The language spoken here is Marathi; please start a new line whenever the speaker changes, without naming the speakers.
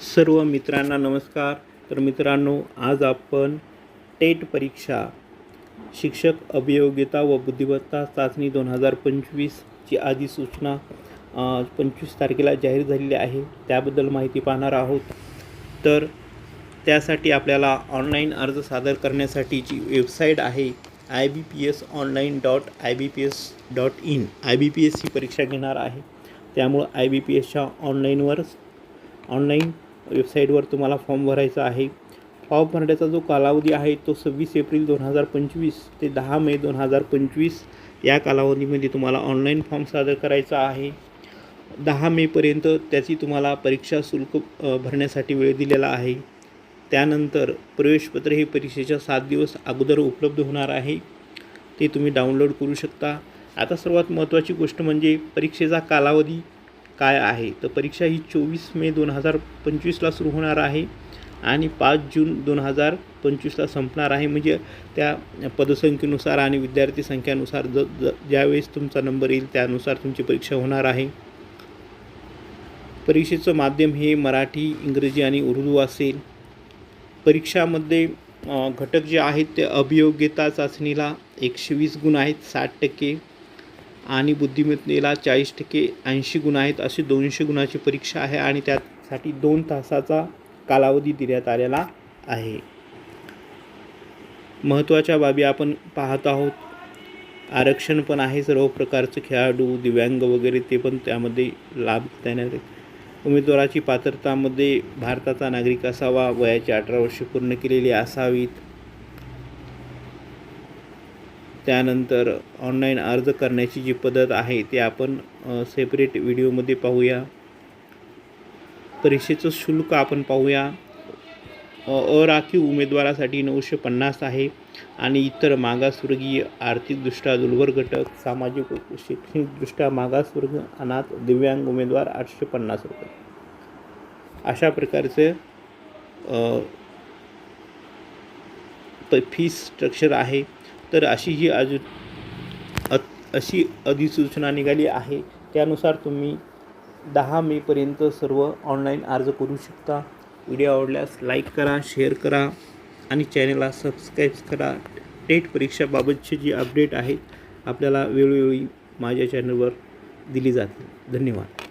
सर्व मित्रांना नमस्कार. तर मित्रांनो आज आपण टेट परीक्षा शिक्षक अभियोग्यता व बुद्धिमत्ता चाचणी दोन हजार पंचवीसची अधिसूचना पंचवीस तारखेला जाहीर झालेली आहे. त्याबद्दल माहिती पाहणार आहोत. तर त्यासाठी आपल्याला ऑनलाईन अर्ज सादर करण्यासाठीची वेबसाईट आहे I B P S online dot I B P S dot in I B P S ही परीक्षा घेणार आहे. त्यामुळं आय बी पी एसच्या ऑनलाईनवर ऑनलाईन वेबसाईटवर तुम्हाला फॉर्म भरायचा आहे. फॉर्म भरण्याचा जो कालावधी आहे तो सव्वीस एप्रिल दोन हजार पंचवीस ते दहा मे दोन हजार पंचवीस या कालावधीमध्ये तुम्हाला ऑनलाईन फॉर्म सादर करायचा आहे. दहा मेपर्यंत त्याची तुम्हाला परीक्षा शुल्क भरण्यासाठी वेळ दिलेला आहे. त्यानंतर प्रवेशपत्र हे परीक्षेच्या सात दिवस अगोदर उपलब्ध होणार आहे. ते तुम्ही डाउनलोड करू शकता. आता सर्वात महत्त्वाची गोष्ट म्हणजे परीक्षेचा कालावधी काय आहे? तर परीक्षा ही चोवीस मे दोन हजार पंचवीसला सुरू होणार आहे आणि पाच जून दोन हजार पंचवीसला संपणार आहे. म्हणजे त्या पदसंख्येनुसार आणि विद्यार्थी संख्यानुसार ज ज ज्यावेळेस तुमचा नंबर येईल त्यानुसार तुमची परीक्षा होणार आहे. परीक्षेचं माध्यम हे मराठी इंग्रजी आणि उर्दू असेल. परीक्षामध्ये घटक जे आहेत ते अभियोग्यता चाचणीला एकशे वीस गुण आहेत साठ टक्के. आणि बुद्धिमत्तेला चाळीस टक्के ऐंशी गुण आहेत अशी दोनशे गुणाची परीक्षा आहे आणि त्यासाठी दोन तासाचा कालावधी देण्यात आलेला आहे. महत्त्वाच्या बाबी आपण पाहत आहोत. आरक्षण पण आहे सर्व प्रकारचं खेळाडू दिव्यांग वगैरे ते पण त्यामध्ये लाभ देण्यात उमेदवाराची पात्रतामध्ये भारताचा नागरिक असावा वयाची अठरा वर्षे पूर्ण केलेली असावीत. त्यानंतर ऑनलाईन अर्ज करण्याची जी पद्धत आहे ती आपण सेपरेट व्हिडिओमध्ये पाहूया. परीक्षेचं शुल्क आपण पाहूया. अराखीव उमेदवारासाठी नऊशे पन्नास आहे आणि इतर मागासवर्गीय आर्थिकदृष्ट्या दुर्बल घटक सामाजिक शैक्षणिकदृष्ट्या मागासवर्ग अनाथ दिव्यांग उमेदवार आठशे पन्नास रुपये. अशा प्रकारचे फी प स्ट्रक्चर आहे. तर अशी ही अजून अशी अधिसूचना निघाली आहे. त्यानुसार तुम्ही दहा मेपर्यंत सर्व ऑनलाईन अर्ज करू शकता. व्हिडिओ आवडल्यास लाईक करा शेअर करा आणि चॅनलला सबस्क्राईब करा. टेट परीक्षाबाबतचे जी अपडेट आहेत आपल्याला वेळोवेळी माझ्या चॅनलवर दिली जातील धन्यवाद.